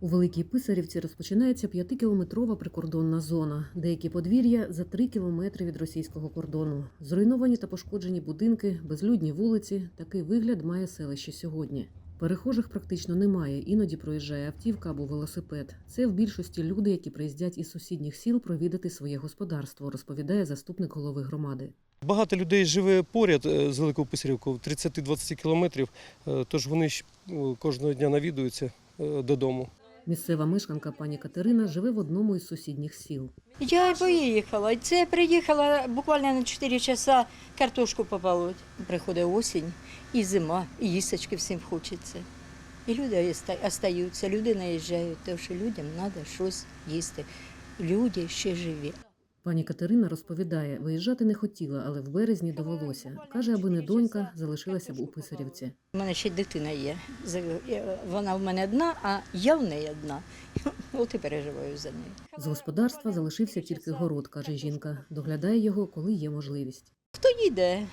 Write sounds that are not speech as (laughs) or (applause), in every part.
У Великій Писарівці розпочинається п'ятикілометрова прикордонна зона. Деякі подвір'я за три кілометри від російського кордону. Зруйновані та пошкоджені будинки, безлюдні вулиці. Такий вигляд має селище сьогодні. Перехожих практично немає, іноді проїжджає автівка або велосипед. Це в більшості люди, які приїздять із сусідніх сіл провідати своє господарство, розповідає заступник голови громади. Багато людей живе поряд е, з Великою Писарівкою, 30-20 кілометрів, е, тож вони е, кожного дня навідуються додому. Місцева мешканка пані Катерина живе в одному із сусідніх сіл. Я поїхала. Це приїхала буквально на 4 часа картошку попалуть. Приходить осінь і зима, і їсточки всім хочеться. І люди остаються, люди наїжджають, тому що людям треба щось їсти. Люди ще живі. Пані Катерина розповідає, виїжджати не хотіла, але в березні довелося. Каже, аби не донька, залишилася б у Писарівці. У мене ще й дитина є. Вона в мене одна, а я в неї одна. (laughs) От і переживаю за нею. З господарства залишився тільки город, каже жінка. Доглядає його, коли є можливість. Хто їде?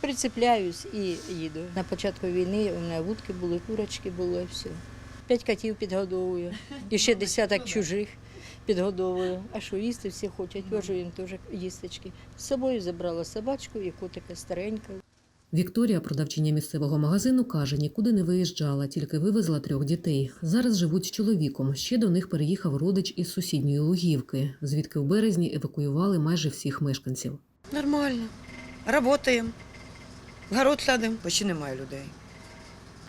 Прицепляюсь і їду. На початку війни у мене вудки були, курочки були, все. П'ять котів підгодовую, і ще десяток чужих підгодовую. А що їсти всі хочуть, вожу їм теж їсточки. З собою забрала собачку і котика старенька. Вікторія, продавчиня місцевого магазину, каже, нікуди не виїжджала, тільки вивезла трьох дітей. Зараз живуть з чоловіком. Ще до них переїхав родич із сусідньої Лугівки, звідки в березні евакуювали майже всіх мешканців. Нормально. Работаємо. Город садимо, почти немає людей.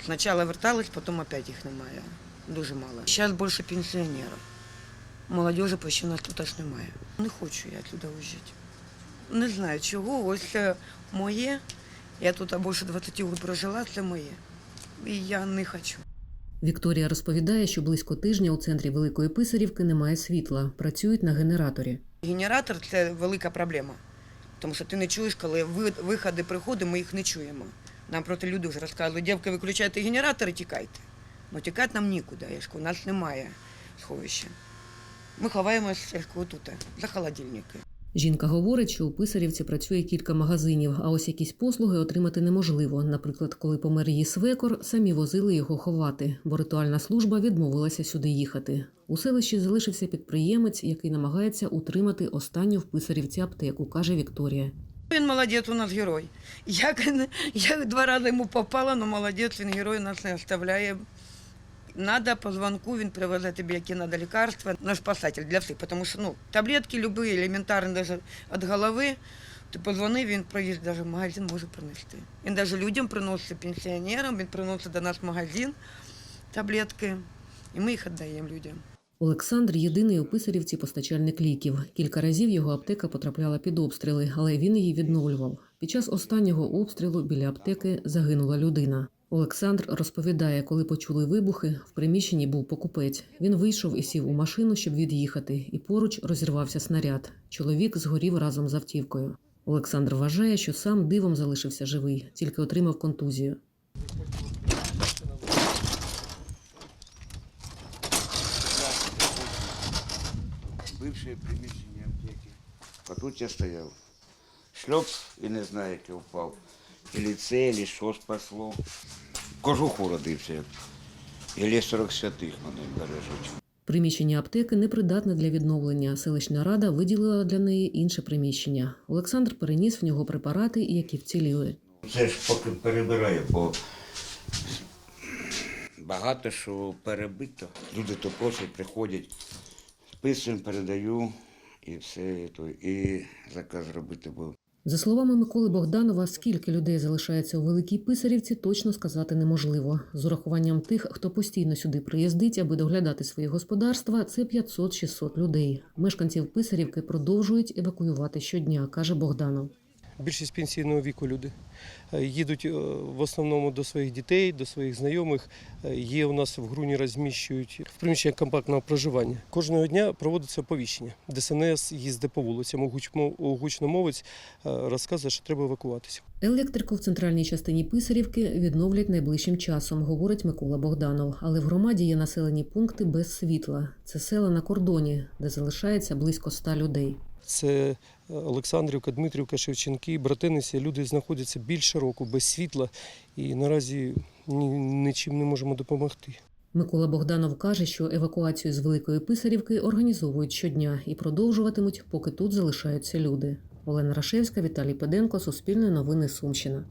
Спочатку вертались, потім опять їх немає. Дуже мало. Зараз більше пенсіонерів. Молодежі почти нас тут аж немає. Не хочу я туди уїжджати. Не знаю чого. Ось це моє. Я тут більше 20 років прожила, це моє. І я не хочу. Вікторія розповідає, що близько тижня у центрі Великої Писарівки немає світла, працюють на генераторі. Генератор це велика проблема. Тому що ти не чуєш, коли ви- виходи, приходи, ми їх не чуємо. Нам проти люди вже розказують, дівки, виключайте генератор і тікайте. Ну тікати нам нікуди, я ж у нас немає сховища. Ми кажу, тут, за холодильники. Жінка говорить, що у Писарівці працює кілька магазинів, а ось якісь послуги отримати неможливо. Наприклад, коли помер її свекор, самі возили його ховати, бо ритуальна служба відмовилася сюди їхати. У селищі залишився підприємець, який намагається утримати останню в Писарівці аптеку, каже Вікторія. Він молодець, у нас герой. Як, я два рази йому попала, але молодець, він герой нас не оставляє. Надо по звонку, він привезе тобі, які треба лікарства. Наш спасатель для всіх, тому що ну, таблетки любі, елементарні, навіть від голови. Ти позвонив, він проїзд навіть в магазин може принести. Він навіть людям приносить пенсіонерам, він приносить до нас магазин таблетки, і ми їх віддаємо людям. Олександр єдиний у Писарівці постачальник ліків. Кілька разів його аптека потрапляла під обстріли, але він її відновлював. Під час останнього обстрілу біля аптеки загинула людина. Олександр розповідає, коли почули вибухи, в приміщенні був покупець. Він вийшов і сів у машину, щоб від'їхати, і поруч розірвався снаряд. Чоловік згорів разом з автівкою. Олександр вважає, що сам дивом залишився живий, тільки отримав контузію. бывшее приміщення аптеки. А тут я стояв. Шльоп і не знаю, яке впав. Ілі це, ілі що спасло. Кожуху родився. Ілі 40 святих мене бережуть. Приміщення аптеки непридатне для відновлення. Селищна рада виділила для неї інше приміщення. Олександр переніс в нього препарати, які вціліли. Це ж поки перебираю, бо багато що перебито. Люди то просять, приходять, списуємо, передаю і все. І заказ робити був. За словами Миколи Богданова, скільки людей залишається у Великій Писарівці, точно сказати неможливо. З урахуванням тих, хто постійно сюди приїздить, аби доглядати свої господарства, це 500-600 людей. Мешканців Писарівки продовжують евакуювати щодня, каже Богданов. Більшість пенсійного віку люди Е, їдуть е, в основному до своїх дітей, до своїх знайомих. Е, Є у нас в груні розміщують в приміщеннях компактного проживання. Кожного дня проводиться оповіщення. ДСНС їздить по вулицям. Гучномовець розказує, що треба евакуватися. Електрику в центральній частині Писарівки відновлять найближчим часом, говорить Микола Богданов. Але в громаді є населені пункти без світла. Це села на кордоні, де залишається близько ста людей. Це е, Олександрівка, Дмитрівка, Шевченки, Братиниці. Люди знаходяться більше року без світла і наразі нічим не можемо допомогти. Микола Богданов каже, що евакуацію з Великої Писарівки організовують щодня і продовжуватимуть, поки тут залишаються люди. Олена Рашевська, Віталій Педенко, Суспільне новини Сумщина.